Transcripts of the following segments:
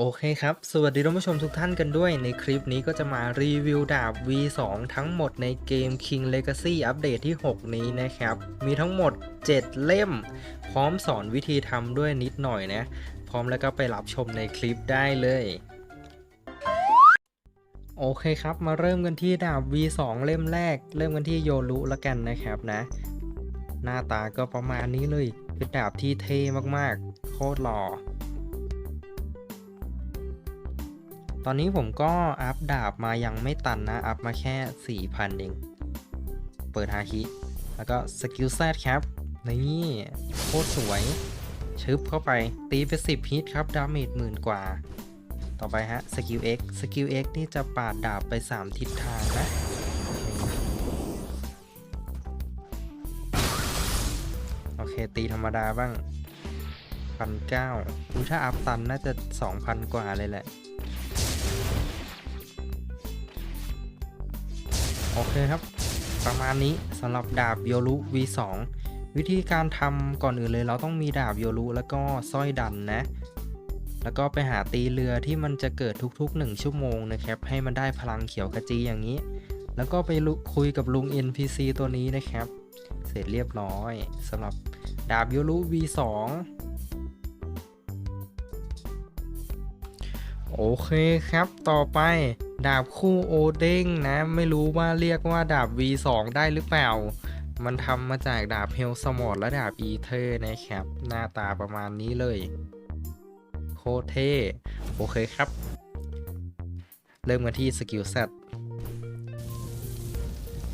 โอเคครับ สวัสดีท่านผู้ชมทุกท่านกันด้วย ในคลิปนี้ก็จะมารีวิวดาบ V2 ทั้งหมดในเกม King Legacy อัปเดตที่ 6 นี้นะครับ มีทั้งหมด 7 เล่ม พร้อมสอนวิธีทำด้วยนิดหน่อยนะ พร้อมแล้วก็ไปรับชมในคลิปได้เลยโอเคครับ มาเริ่มกันที่ดาบ V2 เล่มแรก เริ่มกันที่โยรุละกันนะครับนะ หน้าตาก็ประมาณนี้เลย เป็นดาบที่เท่มากๆ โคตรหล่อ ตอนนี้ผมก็อัพดาบมายังไม่ตันนะ อัพมาแค่ 4,000 เอง เปิดฮาคิ แล้วก็สกิลแซดครับ นี่โคตรสวย ชึบเข้าไป ตีไป 10 ฮิตครับ ดาเมจหมื่นกว่า ต่อไปฮะสกิล X สกิล X นี่จะปาดดาบไป 3 ทิศทางนะโอเค ตีธรรมดาบ้างพันเก้าดูถ้าอัพตันน่าจะ 2,000 กว่าเลยแหละ โอเคครับ ประมาณนี้สำหรับดาบโยรุ V2 วิธีการทำก่อนอื่นเลย เราต้องมีดาบโยรุแล้วก็สร้อยดันนะ แล้วก็ไปหาตีเรือที่มันจะเกิดทุกๆ 1 ชั่วโมงนะครับ ให้มันได้พลังเขียวขจีอย่างนี้ แล้วก็ไปคุยกับลุง NPC ตัวนี้นะครับ เสร็จเรียบร้อยสำหรับดาบโยรุ V2 โอเคครับ ต่อไป ดาบคู่โอเด้งนะ ไม่รู้ว่าเรียกว่าดาบ V2 ได้หรือเปล่า มันทำมาจากดาบเฮลสมอดและดาบอีเทอร์นะครับ หน้าตาประมาณนี้เลย โคเท่ โอเคครับ เริ่มกันที่สกิลเซต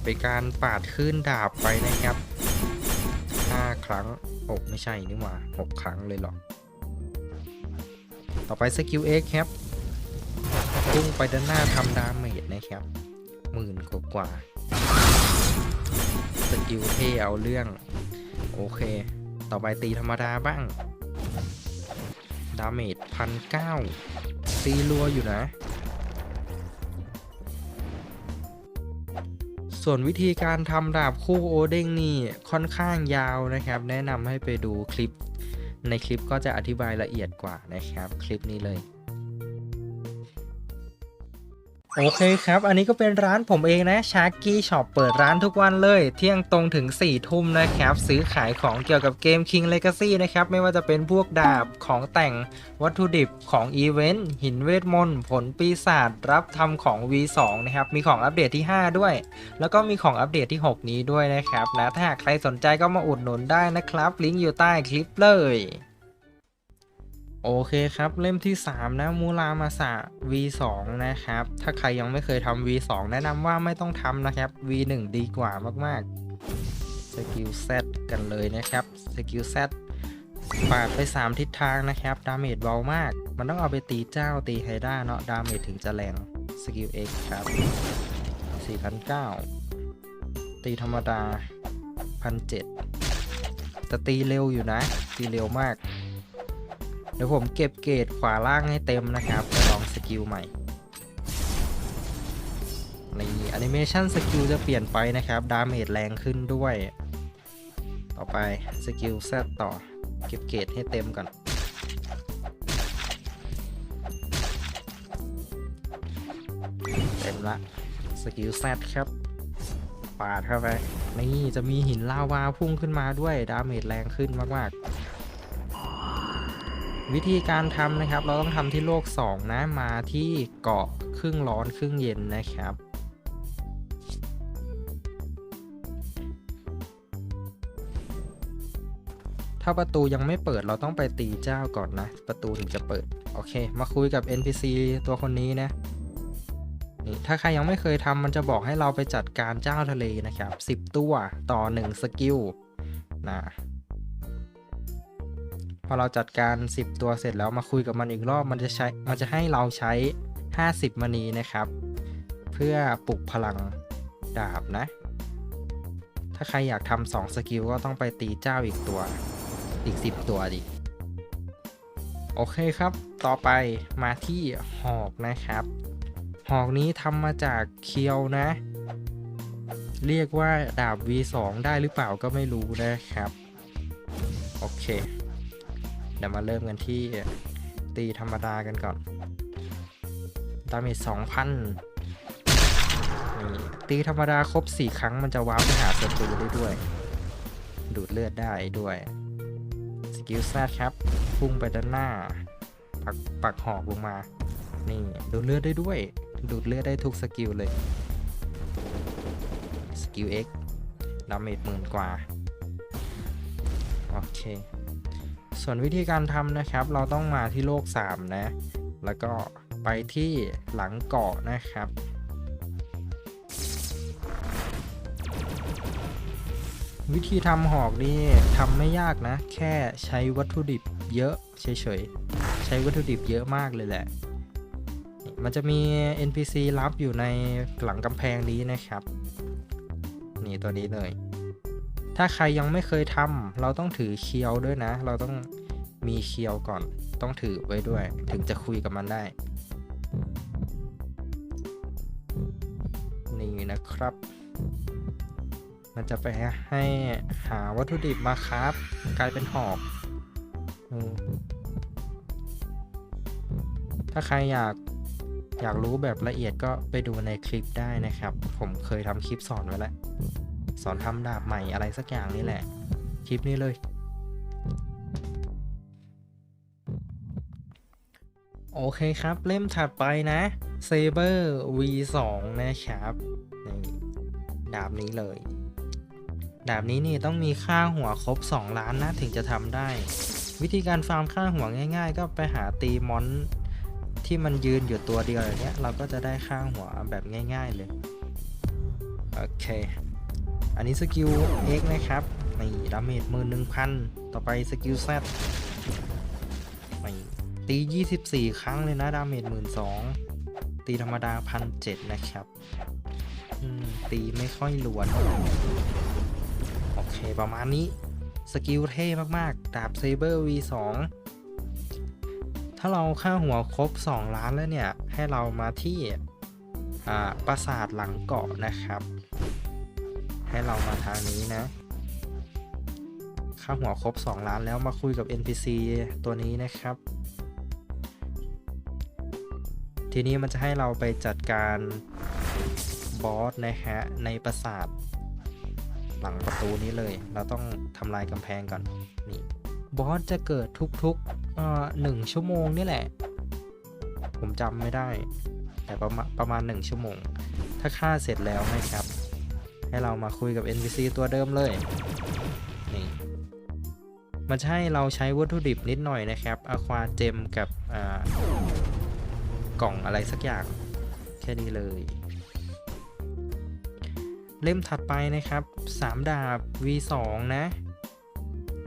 เป็นการปาดขึ้นดาบไปนะครับ 5 ครั้งโอไม่ใช่นี่หว่า 6 ครั้งเลยหรอ ต่อไปสกิล X ครับ พุ่งไปด้านหน้าทำดาเมจนะครับหมื่นกว่ากว่าสกิลเท่เอาเรื่อง โอเค ต่อไปตีธรรมดาบ้าง ดาเมจพันเก้าตีรัวอยู่นะ ส่วนวิธีการทำดาบคู่โอเด้งนี่ค่อนข้างยาวนะครับ แนะนำให้ไปดูคลิป ในคลิปก็จะอธิบายละเอียดกว่านะครับ คลิปนี้เลย โอเคครับ อันนี้ก็เป็นร้านผมเองนะชาร์กี้ช็อปเปิดร้านทุกวันเลย เที่ยงตรงถึง4ทุ่มนะครับ ซื้อขายของเกี่ยวกับเกม King Legacy นะครับ ไม่ว่าจะเป็นพวกดาบของแต่งวัตถุดิบของอีเวนต์หินเวทมนต์ผลปีศาจรับทำของ V2 นะครับ มีของอัปเดตที่ 5 ด้วย แล้วก็มีของอัปเดตที่ 6 นี้ด้วยนะครับนะถ้าหากใครสนใจก็มาอุดหนุนได้นะครับลิงก์อยู่ใต้คลิปเลย โอเคครับ เล่มที่ 3 นะมูรามาสะ V2 นะครับ ถ้าใครยังไม่เคยทำ V2 แนะนำว่าไม่ต้องทำนะครับ V1 ดีกว่ามากๆสกิล Z กันเลยนะครับสกิล Z ปาดไป 3 ทิศทางนะครับ ดาเมจเบามาก มันต้องเอาไปตีเจ้าตีไฮด้าเนาะดาเมจถึงจะแรงสกิล X ครับ 4,900 ตีธรรมดา 1,700แต่ตีเร็วอยู่นะ ตีเร็วมาก เดี๋ยวผมเก็บเกรดขวาล่างให้เต็มนะครับจะลองสกิลใหม่นี่แอนิเมชันสกิลจะเปลี่ยนไปนะครับ ดาเมจแรงขึ้นด้วย ต่อไปสกิลแซดต่อ เก็บเกรดให้เต็มก่อน เต็มละสกิลแซดครับปาดเข้าไป นี่จะมีหินลาวาพุ่งขึ้นมาด้วย ดาเมจแรงขึ้นมากๆ วิธีการทำนะครับ เราต้องทำที่โลก 2 นะ มาที่เกาะครึ่งร้อนครึ่งเย็นนะครับ ถ้าประตูยังไม่เปิดเราต้องไปตีเจ้าก่อนนะ ประตูถึงจะเปิด โอเค มาคุยกับ NPC ตัวคนนี้นะนี่ถ้าใครยังไม่เคยทำมันจะบอกให้เราไปจัดการเจ้าทะเลนะครับ 10 ตัวต่อ 1 สกิลนะ พอเราจัดการ 10 ตัวเสร็จแล้วมาคุยกับมันอีกรอบมันจะใช้มันจะให้เราใช้ 50 มณีนะครับ เพื่อปลุกพลังดาบนะ ถ้าใครอยากทำ2สกิลก็ต้องไปตีเจ้าอีกตัวอีก 10 ตัวดิ โอเคครับ ต่อไปมาที่หอกนะครับ หอกนี้ทำมาจากเคียวนะ เรียกว่าดาบ V2 ได้หรือเปล่าก็ไม่รู้นะครับ โอเค เดี๋ยวมาเริ่มกันที่ตีธรรมดากันก่อนดาเมจสองพันนี่ตีธรรมดาครบสี่ครั้งมันจะว้าวไปหาศัตรูได้ด้วย ดูดเลือดได้ด้วย สกิลแซดครับ พุ่งไปด้านหน้า ปักปักหอกลงมา นี่ ดูดเลือดได้ด้วย ดูดเลือดได้ทุกสกิลเลย สกิล X ดาเมจหมื่นกว่า โอเค ส่วนวิธีการทำนะครับ เราต้องมาที่โลก 3 นะ แล้วก็ไปที่หลังเกาะนะครับ วิธีทำหอกนี่ทำไม่ยากนะ แค่ใช้วัตถุดิบเยอะเฉยๆ ใช้วัตถุดิบเยอะมากเลยแหละ มันจะมี NPC รับอยู่ในหลังกำแพงนี้นะครับ นี่ตัวนี้เลย ถ้าใครยังไม่เคยทำเราต้องถือเคียวด้วยนะ เราต้องมีเคียวก่อน ต้องถือไว้ด้วย ถึงจะคุยกับมันได้ นี่นะครับ มันจะไปให้หาวัตถุดิบมาครับ กลายเป็นหอกอถ้าใครอยากอยากรู้แบบละเอียดก็ไปดูในคลิปได้นะครับ ผมเคยทำคลิปสอนไว้แล้ว สอนทำดาบใหม่อะไรสักอย่างนี่แหละ คลิปนี้เลย โอเคครับเล่มถัดไปนะ Saber V2 นะครับนี่ดาบนี้เลย ดาบนี้นี่ต้องมีค่าหัวครบ 2 ล้านนะถึงจะทำได้ วิธีการฟาร์มค่าหัวง่าย ๆ ก็ไปหาตีมอนที่มันยืนอยู่ตัวเดียวอย่างเงี้ยเราก็จะได้ค่าหัวแบบง่าย ๆเลย โอเค อันนี้สกิล X นะครับนี่ดาเมจมือหนึ่งพันต่อไปสกิล Z นี่ตี 24 ครั้งเลยนะดาเมจหมื่นสองตีธรรมดาพันเนะครับตีไม่ค่อยหลวน โอเคประมาณนี้ สกิลเท่มากๆ ดาบเซเบอร์ V2 ถ้าเราค่าหัวครบ 2 ล้านแล้วเนี่ย ให้เรามาที่อ่าปราสาทหลังเกาะนะครับ ให้เรามาทางนี้นะ ค่าหัวครบ 2 ล้านแล้วมาคุยกับ NPC ตัวนี้นะครับ ทีนี้มันจะให้เราไปจัดการบอสนะฮะ ในปราสาทหลังประตูนี้เลย เราต้องทำลายกำแพงก่อน นี่ บอสจะเกิดทุกๆหนึ่งชั่วโมงนี่แหละ ผมจำไม่ได้ แต่ประมาณประมาณหนึ่งชั่วโมง ถ้าฆ่าเสร็จแล้วนะครับ ให้เรามาคุยกับ NPC ตัวเดิมเลยนี่มันจะให้เราใช้วัตถุดิบนิดหน่อยนะครับอะควาเจมกับอ่ากล่องอะไรสักอย่าง แค่นี้เลย เล่มถัดไปนะครับ 3 ดาบ V2 นะ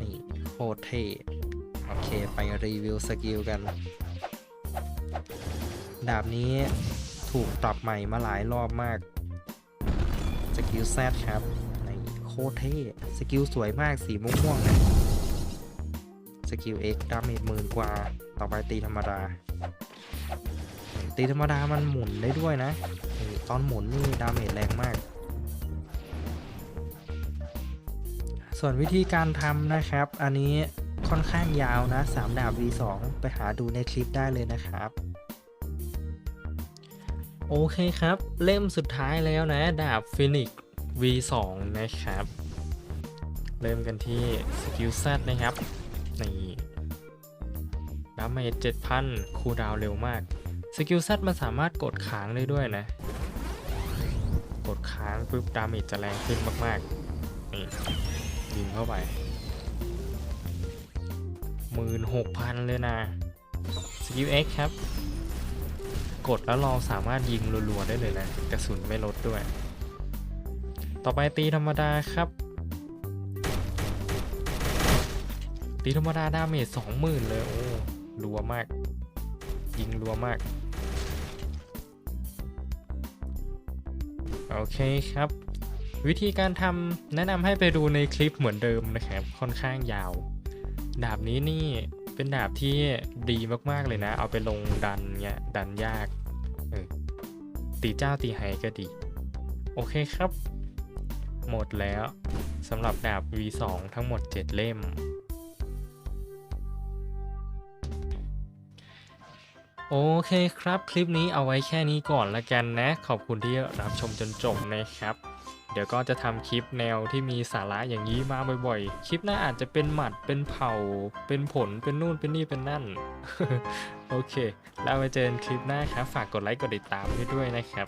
นี่โคตรเท่โอเค ไปรีวิวสกิลกัน ดาบนี้ถูกปรับใหม่มาหลายรอบมาก สกิลแซดครับในโคตรเท่สกิลสวยมากสีม่วงๆนะสกิล X ดาเมจหมื่นกว่า ต่อไปตีธรรมดา ตีธรรมดามันหมุนได้ด้วยนะตอนหมุนนี่ดาเมจแรงมาก ส่วนวิธีการทำนะครับ อันนี้ค่อนข้างยาวนะ 3 ดาบ V2 ไปหาดูในคลิปได้เลยนะครับ โอเคครับ เล่มสุดท้ายแล้วนะ ดาบฟินิก V2 นะครับ เริ่มกันที่สกิล Z นะครับ นี่ดาเมจ7,000 คูลดาวเร็วมาก สกิล Z มันสามารถกดค้างได้ด้วยนะ กดค้างปุ๊บดาเมจจะแรงขึ้นมากๆ นี่ยิงเข้าไปหมื่นหกพันเลยนะสกิล X ครับ กดแล้วเราสามารถยิงรัวๆได้เลยนะกระสุนไม่ลดด้วย ต่อไปตีธรรมดาครับ ตีธรรมดาดาเมจสองหมื่นเลยโอ้รัวมาก ยิงรัวมาก โอเคครับ วิธีการทำแนะนำให้ไปดูในคลิปเหมือนเดิมนะครับ ค่อนข้างยาว ดาบนี้นี่ เป็นดาบที่ดีมากๆเลยนะ เอาไปลงดันเงี้ยดันยากเออตีเจ้าตีไฮก็ดี โอเคครับ หมดแล้วสำหรับดาบ V2 ทั้งหมด 7 เล่ม โอเคครับ คลิปนี้เอาไว้แค่นี้ก่อนละกันนะ ขอบคุณที่รับชมจนจบนะครับ เดี๋ยวก็จะทำคลิปแนวที่มีสาระอย่างนี้มาบ่อยๆ คลิปหน้าอาจจะเป็นหมัด เป็นเผ่า เป็นผล เป็นนู่น เป็นนี่ เป็นนั่น โอเค แล้วไปเจอกันคลิปหน้าครับ ฝากกดไลค์ กดติดตามด้วยนะครับ